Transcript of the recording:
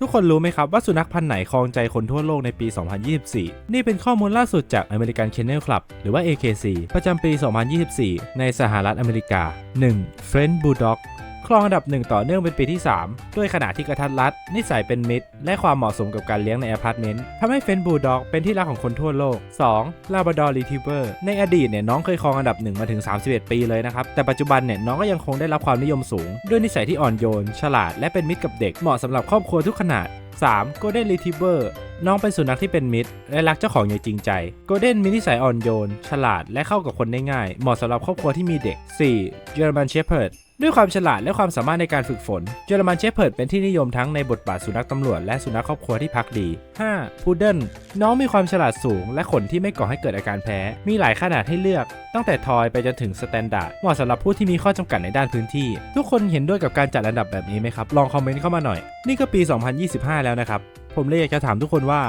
ทุกคนรู้ไหมครับว่าสุนัขพันธุ์ไหนครองใจคนทั่วโลกในปี 2024 นี่เป็นข้อมูลล่าสุดจาก American Kennel Club หรือว่า AKC ประจำปี 2024 ในสหรัฐอเมริกา 1. French Bulldog ครองอันดับหนึ่งต่อเนื่องเป็นปีที่ 3 ด้วยขนาดที่กระทัดรัด นิสัยเป็นมิตร และความเหมาะสมกับการเลี้ยงในอพาร์ตเมนต์ทำให้เฟนบูลด็อกเป็นที่รักของคนทั่วโลก 2. Labrador Retriever ในอดีตเนี่ยน้องเคยครองอันดับหนึ่งมาถึง 31 ปีเลยนะครับ แต่ปัจจุบันเนี่ยน้องก็ยังคงได้รับความนิยมสูง ด้วยนิสัยที่อ่อนโยน ฉลาด และเป็นมิตรกับเด็กเหมาะสำหรับครอบครัวทุกขนาด 3. Golden Retriever น้องเป็นสุนัขที่เป็นมิตร และรักเจ้าของอย่างจริงใจ Golden มีนิสัยอ่อนโยน ฉลาดและเข้ากับคนได้ง่าย เหมาะสำหรับครอบครัวที่มีเด็ก 4. German Shepherd ด้วยความฉลาดและความสามารถในการฝึกฝน เยอรมันเชฟเพิร์ดเป็นที่นิยมทั้งในบทบาทสุนัขตำรวจและสุนัขครอบครัวที่พักดี 5. พุดเดิลน้องมีความฉลาดสูง และขนที่ไม่ก่อให้เกิดอาการแพ้ มีหลายขนาดให้เลือก ตั้งแต่ทอยไปจนถึงสแตนดาร์ดเหมาะสำหรับผู้ที่มีข้อจำกัดในด้านพื้นที่ ทุกคนเห็นด้วยกับการจัดอันดับแบบนี้ไหมครับ ลองคอมเมนต์เข้ามาหน่อย นี่ก็ปี 2025 แล้วนะครับ ผมเลยอยากจะถามทุกคนว่า